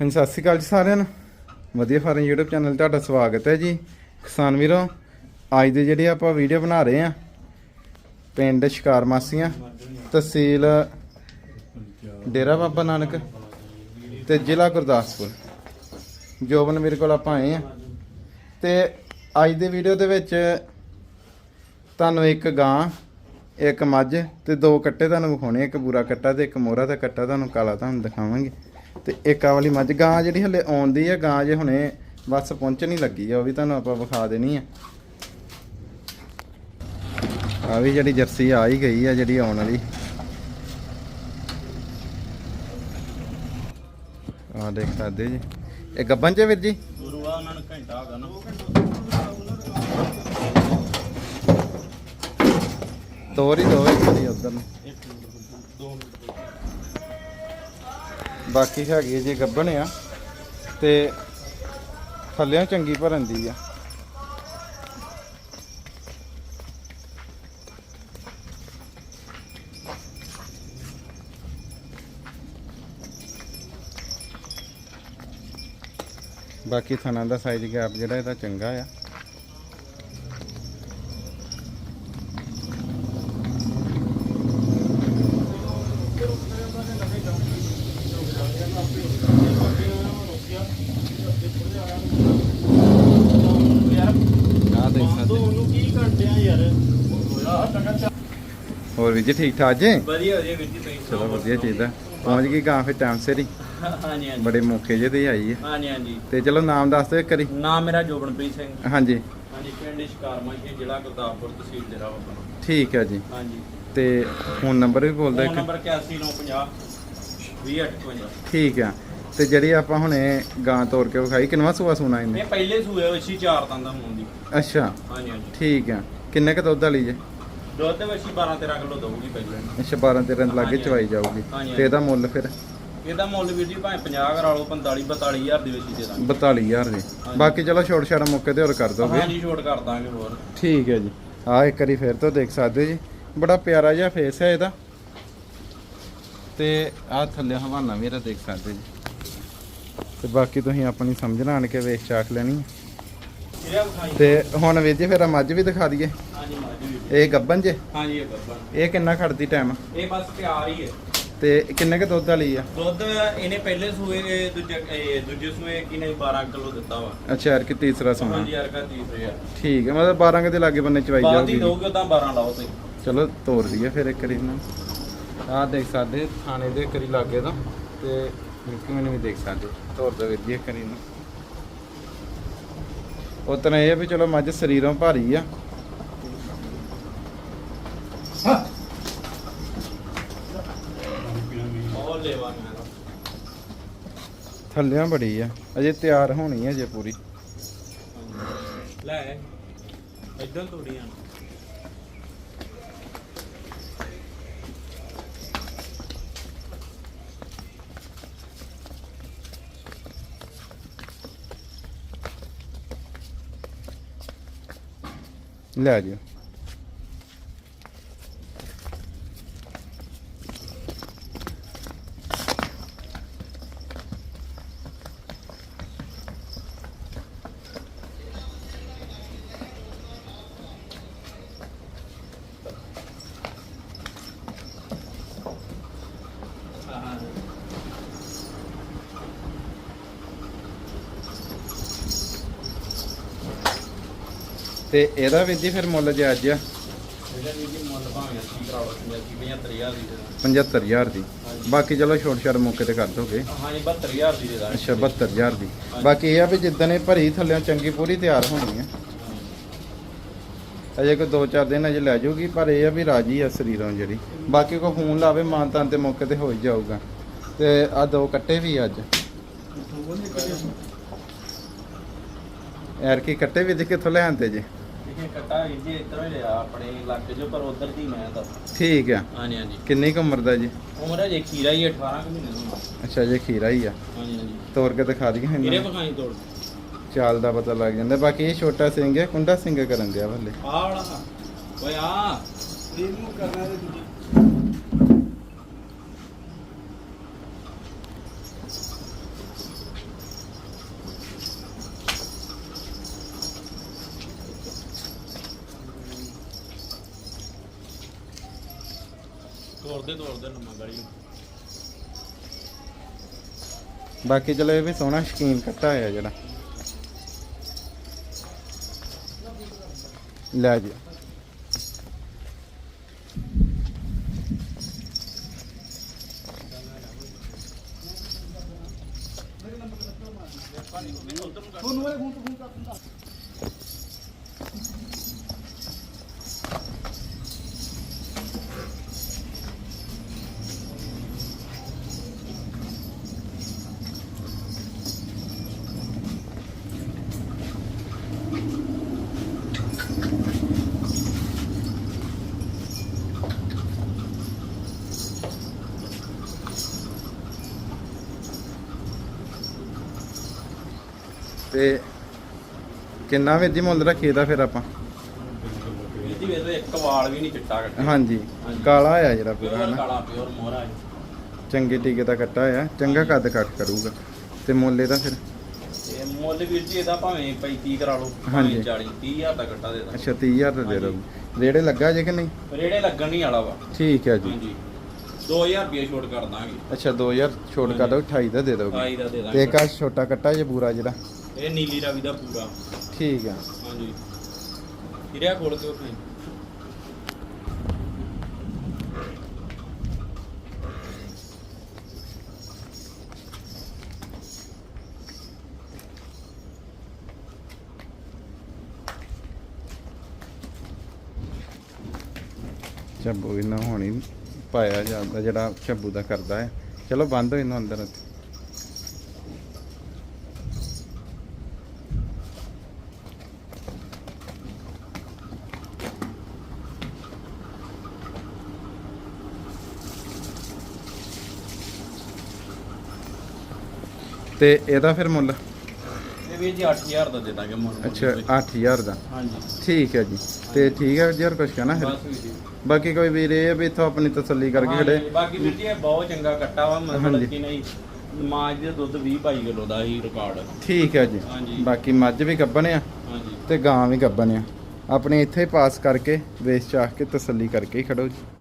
ਹਾਂਜੀ, ਸਤਿ ਸ਼੍ਰੀ ਅਕਾਲ ਜੀ ਸਾਰਿਆਂ ਨੂੰ। ਵਧੀਆ ਫਾਰਮ YouTube ਚੈਨਲ ਤੁਹਾਡਾ ਸਵਾਗਤ ਹੈ ਜੀ। ਕਿਸਾਨ ਵੀਰੋ, ਅੱਜ ਦੇ ਜਿਹੜੇ ਆਪਾਂ ਵੀਡੀਓ ਬਣਾ ਰਹੇ ਆ ਪਿੰਡ ਸ਼ਿਕਾਰ ਮਾਸੀਆਂ, ਤਹਿਸੀਲ ਡੇਰਾ ਬਾਬਾ ਨਾਨਕ ਤੇ ਜ਼ਿਲ੍ਹਾ ਗੁਰਦਾਸਪੁਰ। ਜੋਬਨ ਮੇਰੇ ਕੋਲ ਆਪਾਂ ਆਏ ਆ ਤੇ ਅੱਜ ਦੇ ਵੀਡੀਓ ਦੇ ਵਿੱਚ ਤੁਹਾਨੂੰ ਇੱਕ ਗਾਂ, ਇੱਕ ਮੱਝ ਤੇ ਦੋ ਕੱਟੇ ਤੁਹਾਨੂੰ ਵਿਖਾਉਣੇ ਇੱਕ ਬੂਰਾ ਕੱਟਾ ਤੇ ਇੱਕ ਮੋਹਰਾ ਦਾ ਕੱਟਾ ਤੁਹਾਨੂੰ ਕਾਲਾ ਤੁਹਾਨੂੰ ਦਿਖਾਵਾਂਗੇ। ਤੇ ਇੱਕ ਆ ਵਾਲੀ ਮੱਝ, ਗਾਂ ਜਿਹੜੀ ਹਲੇ ਆਉਂਦੀ ਆ, ਗਾਂ ਜੇ ਹੁਣੇ ਬਸ ਪਹੁੰਚਣ ਹੀ ਲੱਗੀ ਆ, ਉਹ ਵੀ ਤੁਹਾਨੂੰ ਆਪਾਂ ਵਿਖਾ ਦੇਣੀ ਆ। ਆ ਵੀ ਜਿਹੜੀ ਜਰਸੀ ਆ ਹੀ ਗਈ ਆ, ਜਿਹੜੀ ਆਉਣ ਵਾਲੀ। ਆ ਦੇਖ ਸਕਦੇ ਜੀ। ਇਹ ਗੱਬਨ ਚ ਵੀਰ ਜੀ? ਗੁਰੂ ਆ ਉਹਨਾਂ ਨੂੰ ਘੰਟਾ ਹੋ ਗਿਆ ਨਾ ਤੋਰ ਹੀ ਦੋਵੇ ਕਰੀ ਉਧਰ ਨੂੰ। ਬਾਕੀ ਹੈਗੀ ਜੇ ਜੀ ਗੱਬਣ ਆ ਤੇ ਥੱਲਿਆਂ ਚੰਗੀ ਭਰਨ ਦੀ ਆ। ਬਾਕੀ ਥਣਾ ਦਾ ਸਾਈਜ਼ ਗੈਪ ਜਿਹੜਾ, ਇਹਦਾ ਚੰਗਾ ਆ ਯਾਰ ਆ ਦੇਖ ਬੰਦ ਸਕਦੇ ਉਹਨੂੰ ਕੀ ਘੰਟੇ ਆ ਯਾਰ ਹੋਇਆ ਟਕਾ ਚਾ ਹੋਰ ਵੀ ਜੀ ਠੀਕ ਠਾਕ ਜੀ? ਵਧੀਆ ਵਧੀਆ ਵੀਰ ਜੀ ਤੁਸੀਂ ਚਲੋ ਵਧੀਆ ਚਾਹੀਦਾ। ਪਹੁੰਚ ਗਈ ਗਾਂ ਫਿਰ ਟਾਈਮ ਸਿਰ ਹੀ। ਹਾਂਜੀ ਹਾਂਜੀ। ਬੜੇ ਮੌਕੇ ਤੇ ਆਈ ਹੈ ਹਾਂਜੀ ਹਾਂਜੀ। ਤੇ ਚਲੋ ਨਾਮ ਦੱਸ ਦਿਓ ਇੱਕ ਵਾਰੀ। ਨਾਮ ਮੇਰਾ ਜੋਬਨਪ੍ਰੀਤ ਸਿੰਘ। ਹਾਂਜੀ। ਹਾਂਜੀ ਪਿੰਡ ਸ਼ਿਕਾਰਮਾ ਜੀ ਜ਼ਿਲ੍ਹਾ ਗੁਰਦਾਸਪੁਰ ਤਹਿਸੀਲ ਬਾਬਾ ਠੀਕ ਹੈ ਜੀ। ਹਾਂਜੀ। ਤੇ ਫੋਨ ਨੰਬਰ ਵੀ ਬੋਲ ਦਿਓ ਇੱਕ। ਨੰਬਰ 8150 20855 ਠੀਕ ਆ। ਤੇ ਜਿਹੜੀ ਆਪਾਂ ਹੁਣੇ ਗਾਂ ਤੋੜ ਕੇ ਵਿਖਾਈ ਕਿੰਨਵਾ ਸੂਆ ਸੁਣਾ ਇਹਨੇ? ਇਹ ਪਹਿਲੇ ਸੂਏ ਵਿੱਚ ਹੀ ਚਾਰ ਤੰਦਾ ਹੋਣ ਦੀ। ਅੱਛਾ। ਹਾਂਜੀ ਹਾਂਜੀ। ਠੀਕ ਆ। ਕਿੰਨੇ ਕ ਦੁੱਧ ਵਾਲੀ ਜੇ? ਦੁੱਧ ਵਿੱਚ ਹੀ 12 13 ਕਿਲੋ ਦਊਗੀ ਪਹਿਲੇ ਅੱਛਾ 12 13 ਲਾਗੇ ਹਾਂਜੀ, ਚਵਾਈ ਜਾਊਗੀ। ਹਾਂਜੀ, ਤੇ ਇਹਦਾ ਮੁੱਲ ਫਿਰ? ਇਹਦਾ ਮੁੱਲ ਵੀਰ ਜੀ ਭਾਵੇਂ 50 ਕਰਾ ਲਓ 45 42 ਹਜ਼ਾਰ ਦੇ ਵਿੱਚ ਹੀ ਦੇ ਦਾਂਗੇ। 42000 ਦੇ। ਬਾਕੀ ਚਲੋ ਛੋਟ ਛਾੜਾ ਮੌਕੇ ਤੇ ਹੋਰ ਕਰ ਦੋਗੇ। ਹਾਂਜੀ ਛੋਟ ਕਰ ਦਾਂਗੇ ਹੋਰ। ਠੀਕ ਹੈ ਜੀ। ਆ ਇੱਕ ਵਾਰੀ ਫਿਰ ਤੋਂ ਦੇਖ ਸਕਦੇ ਜੀ। ਬੜਾ ਪਿਆਰਾ ਜਿਹਾ ਫੇਸ ਹੈ ਇਹਦਾ। ਤੇ ਆ ਥੱਲੇ ਹਵਾਨਾ ਵੀ ਇਹਦਾ ਦੇਖ ਸਕਦੇ ਜੀ। ਤੇ ਬਾਕੀ ਤੁਸੀਂ ਆਪਣੀ ਸਮਝਣਾ ਆਣ ਕੇ ਵੇਖ ਚਾਖ ਲੈਣੀ ਹੈ। ਕਿਹੜਾ ਵਿਖਾਈ ਤੇ ਹੁਣ ਵੀਰ ਜੀ ਫਿਰ ਆ ਮੱਝ ਵੀ ਦਿਖਾ ਦਈਏ। ਹਾਂਜੀ ਇਹ ਗੱਬਨ ਜੇ? ਹਾਂਜੀ ਇਹ ਗੱਬਨ ਇਹ ਕਿੰਨਾ ਖੜਦੀ ਟਾਈਮ ਇਹ ਬਸ ਤਿਆਰ ਹੀ ਹੈ। ਤੇ ਕਿੰਨੇ ਕ ਦੁੱਧ ਵਾਲੀ ਆ? ਦੁੱਧ ਇਹਨੇ ਪਹਿਲੇ ਸੂਏ ਦੂਜੇ ਇਹ ਦੂਜੇ ਸੂਏ ਕਿਨੇ 12 ਕਿਲੋ ਦਿੱਤਾ ਵਾ। ਅੱਛਾ ਯਾਰ ਕਿ ਤੀਸਰਾ ਸਮਾਂ ਹਾਂਜੀ ਯਾਰ ਕਾ ਤੀਸਰੇ ਆ ਠੀਕ ਹੈ ਮਤਲਬ 12 ਕ ਦੇ ਲਾਗੇ ਬੰਨੇ ਚਵਾਈ ਜਾਊਗੀ ਹੀ ਦਊਗੇ ਤਾਂ 12 ਲਾਓ ਤੁਸੀਂ। ਚਲੋ ਤੋਰ ਦਈਏ ਫਿਰ ਇੱਕ ਵਾਰੀ ਨੂੰ। ਆਹ ਦੇਖ ਸਕਦੇ ਥਾਣੇ ਦੇ ਕਰੀ ਲਾਗੇ ਤੋਂ। ਤੇ ਮਿੱਕੀ ਮੈਨੂੰ ਵੀ ਦੇਖ ਸਕਦੇ। ਤੋਰ ਦੇ ਵੀਰ ਜੀ ਇੱਕ ਵਾਰੀ ਨੂੰ ਉਤਨਾ ਇਹ ਆ ਵੀ ਚਲੋ ਮੱਝ ਸਰੀਰੋਂ ਭਾਰੀ ਆ। ਉਹ ਲੈਵਾ ਮੈਂ ਥੱਲਿਆਂ ਬੜੀ ਆ। ਅਜੇ ਤਿਆਰ ਹੋਣੀ ਹੈ ਜੇ ਪੂਰੀ। ਲੈ ਇਦਾਂ ਤੋੜੀਆਂ ਲੈ ਜਿਓ। ਤੇ ਇਹਦਾ ਵੀਰ ਜੀ ਫਿਰ ਮੁੱਲ ਜੇ ਅੱਜ ਆ। ਇਹਦਾ ਵੀ ਜੀ ਮੁੱਲ ਭਾਵੇਂ 80 ਕਰਾ ਲਓ 85 75000 ਦੀ ਦੇ ਦਾਂਗੇ। 75000 ਦੀ। ਬਾਕੀ ਚਲੋ ਛੋਟ ਛਾਟ ਮੌਕੇ ਤੇ ਕਰ ਦੋਗੇ। ਹਾਂਜੀ 72000 ਦੀ ਦੇ ਦਾਂਗੇ। ਅੱਛਾ 72000 ਦੀ। ਬਾਕੀ ਇਹ ਆ ਵੀ ਜਿੱਦਣ ਇਹ ਭਰੀ ਥੱਲਿਆਂ ਚੰਗੀ ਪੂਰੀ ਤਿਆਰ ਹੋਣੀ ਆ। ਅਜੇ ਕੋਈ 2-4 ਦਿਨ ਅਜੇ ਲੈ ਜਾਊਗੀ ਪਰ ਇਹ ਆ ਵੀ ਰਾਜੀ ਆ ਸਰੀਰੋਂ ਜਿਹੜੀ। ਬਾਕੀ ਕੋ ਫੋਨ ਲਾਵੇ ਮਾਨਤਾਂ ਤੇ ਮੌਕੇ ਤੇ ਹੋ ਹੀ ਜਾਊਗਾ। ਤੇ ਆ ਦੋ ਕੱਟੇ ਵੀ ਅੱਜ। ਯਾਰ ਕੀ ਕੱਟੇ। ਵੀ ਦੇ ਕਿੱਥੋਂ ਲੈ ਆਂਦੇ ਜੇ? ਕੱਟਾ ਵੀਰ ਜੀ ਇੱਧਰੋਂ ਹੀ ਲਿਆ ਆਪਣੇ ਇਲਾਕੇ 'ਚੋਂ ਪਰ ਉਧਰ ਦੀ ਮੈਂ ਤਾਂ ਠੀਕ ਆ। ਹਾਂਜੀ ਹਾਂਜੀ। ਕਿੰਨੀ ਕੁ ਉਮਰ ਦਾ ਜੀ? ਉਮਰ ਹੈ ਜੇ ਖੀਰਾ ਹੀ 18 ਕੁ ਮਹੀਨੇ ਦਾ ਅੱਛਾ ਜੇ ਖੀਰਾ ਹੀ ਆ। ਹਾਂਜੀ ਹਾਂਜੀ। ਤੋੜ ਕੇ ਦਿਖਾ ਦਈਏ ਕਿਹੜੇ ਇਹਨੂੰ ਪਕਾਈ ਤੋੜ ਚਾਲ ਦਾ ਪਤਾ ਲੱਗ ਜਾਂਦਾ। ਬਾਕੀ ਇਹ ਛੋਟਾ ਸਿੰਘ ਹੈ ਕੁੰਡਾ ਸਿੰਘ ਕਰਨ ਦਿਆ ਭੱਲੇ ਆਹ ਵਾਲਾ ਓਏ ਆ। ਇਹਨੂੰ ਕਰਨਾ ਤੇ ਦੂਜੀ ਤੋੜਦੇ ਤੋੜਦੇ ਲੰਮਾ ਗਲੀ ਬਾਕੀ ਚਲੋ ਇਹ ਵੀ ਸੋਹਣਾ ਸ਼ਕੀਨ ਕੱਟਾ ਹੋਇਆ ਜਿਹੜਾ। ਲੈ ਜੀ। ਤੇ ਕਿੰਨਾ ਵੀਰ ਜੀ ਮੁੱਲ ਰੱਖੀਏ ਦਾ ਫਿਰ ਆਪਾਂ। ਇਹਦੀ ਵੇਖੋ ਇੱਕ ਵਾਲ ਵੀ ਨਹੀਂ ਚਿੱਟਾ ਕੱਟਿਆ ਹਾਂਜੀ। ਕਾਲਾ ਆ ਜਿਹੜਾ ਪੂਰਾ ਹਨਾ ਕਾਲਾ ਪਿਓਰ ਮੋਹਰਾ ਹੈ ਚੰਗੇ ਟੀਕੇ ਦਾ ਕੱਟਾ ਆ ਚੰਗਾ ਕੱਦ ਕੱਟ ਕਰੂਗਾ। ਤੇ ਮੁੱਲ ਇਹਦਾ ਫਿਰ? ਤੇ ਮੁੱਲ ਵੀਰ ਜੀ ਇਹਦਾ ਭਾਵੇਂ 35 ਕਰਾ ਲਓ ਹਾਂਜੀ। ਭਾਵੇਂ 40 30000 ਦਾ ਕੱਟਾ ਦੇ ਦਾਂ। ਅੱਛਾ 30000 ਦਾ ਦੇ ਦੋ ਰੇੜੇ ਲੱਗਾ ਜੇ ਕਿ ਨਹੀਂ? ਰੇੜੇ ਲੱਗਣ ਨਹੀਂ ਵਾਲਾ ਵਾ। ਠੀਕ ਹੈ ਜੀ। ਹਾਂਜੀ। 2000 ਰੁਪਏ ਛੋਟ ਕਰ ਦਾਂਗੇ। ਅੱਛਾ 2000 ਛੋਟ ਕਰ ਦੋ 28 ਦਾ ਦੇ ਦੋਗੇ। ਆਈ ਦਾ ਦੇ ਤੇ ਦਾਂਗੇ ਇੱਕ ਆਹ ਛੋਟਾ ਕੱਟਾ ਜੇ ਪੂਰਾ ਜਿਹੜਾ। ਇਹ ਨੀਲੀ ਰਾਵੀ ਦਾ ਪੂਰਾ। ਠੀਕ ਆ। ਹਾਂਜੀ। ਹੀਰਿਆ ਖੋਲ ਕੇ ਉੱਥੇ। ਚੱਬੂ ਇਹਨਾਂ ਹੋਣੀ ਪਾਇਆ ਜਾਂਦਾ ਜਿਹੜਾ ਚੱਬੂ ਦਾ ਕਰਦਾ ਹੈ। ਚਲੋ ਬੰਦ ਹੋ ਇਹਨੂੰ ਅੰਦਰ। ਤੇ ਇਹਦਾ ਫਿਰ ਮੁੱਲ? ਇਹ ਵੀਰ ਜੀ 8000 ਦਾ ਦੇ ਦਾਂਗੇ ਮੁੱਲ ਅੱਛਾ 8000 ਦਾ। ਹਾਂਜੀ। ਠੀਕ ਹੈ ਜੀ। ਤੇ ਠੀਕ ਹੈ ਜੀ ਹੋਰ ਕੁਝ ਕਹਿਣਾ ਫਿਰ? ਬਸ ਵੀਰ ਜੀ। ਬਾਕੀ ਕੋਈ ਵੀਰ ਇਹ ਆ ਵੀ ਇਥੋਂ ਆਪਣੀ ਤਸੱਲੀ ਕਰਕੇ ਹਾਂਜੀ, ਖੜੇ। ਬਾਕੀ ਵੀਰ ਜੀ ਇਹ ਬਹੁਤ ਚੰਗਾ ਕੱਟਾ ਵਾ ਹਾਂਜੀ। ਮਤਲਬ ਕਿ ਨਹੀਂ ਮਾਝ ਦੇ ਦੁੱਧ 20 22 ਕਿਲੋ ਦਾ ਹੀ ਰਿਕਾਰਡ ਠੀਕ ਹੈ ਜੀ। ਹਾਂਜੀ। ਬਾਕੀ ਮੱਝ ਵੀ ਗੱਬਣ ਆ ਹਾਂਜੀ। ਤੇ ਗਾਂ ਵੀ ਗੱਬਣ ਆ। ਆਪਣੇ ਇੱਥੇ ਪਾਸ ਕਰਕੇ ਵੇਚ ਚਾਹ ਕੇ ਤਸੱਲੀ ਕਰਕੇ ਹੀ ਖੜੋ ਜੀ।